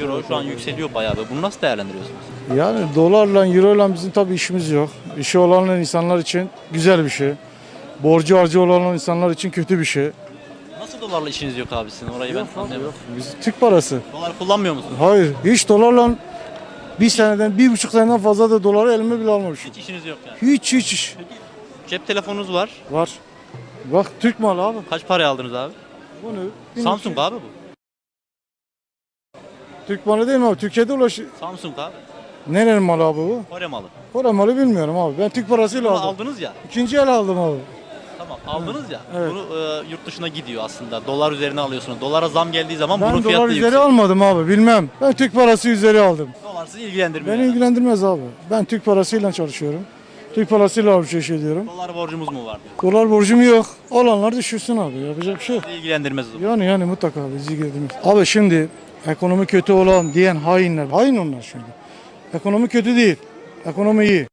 Euro şu an yükseliyor bayağı. Bunu nasıl değerlendiriyorsunuz? Yani dolarla, euroyla bizim tabii işimiz yok. İşi olan insanlar için güzel bir şey. Borcu harcı olan insanlar için kötü bir şey. Nasıl dolarla işiniz yok abi sizin? Orayı ben anlayamadım. Biz Türk parası. Dolar kullanmıyor musunuz? Hayır, hiç dolarla bir seneden, bir buçuk seneden fazla da doları elime bile almamışım. Hiç işiniz yok yani. Hiç hiç hiç. Cep telefonunuz var. Var. Bak Türk malı abi. Kaç paraya aldınız abi? Bunu Samsung abi bu. Türk malı değil mi abi? Türkiye'de ulaşı. Samsung abi. Nerenin malı abi bu? Kore malı. Kore malı bilmiyorum abi. Ben Türk parasıyla Bunu aldım. aldınız ya. İkinci el aldım abi. Tamam aldınız ya. Evet. Bunu e, yurt dışına gidiyor aslında. Dolar üzerine alıyorsunuz. Dolara zam geldiği zaman Ben bunun dolar fiyatı üzeri yüksek. almadım abi bilmem. Ben Türk parası üzeri aldım. Dolar sizi ilgilendirmiyor. Beni yani. ilgilendirmez abi. Ben Türk parasıyla çalışıyorum. Türk parasıyla alışveriş ediyorum. Dolar borcumuz mu var diyor. Dolar borcum yok. Olanlar düşürsün abi. Yapacak bir şey yok. Sizi ilgilendirmez o zaman. Yani yani mutlaka bizi ilgilendirmez. Abi şimdi ekonomi kötü olan diyen hainler. Hain onlar şimdi. Ekonomi kötü değil. Ekonomi iyi.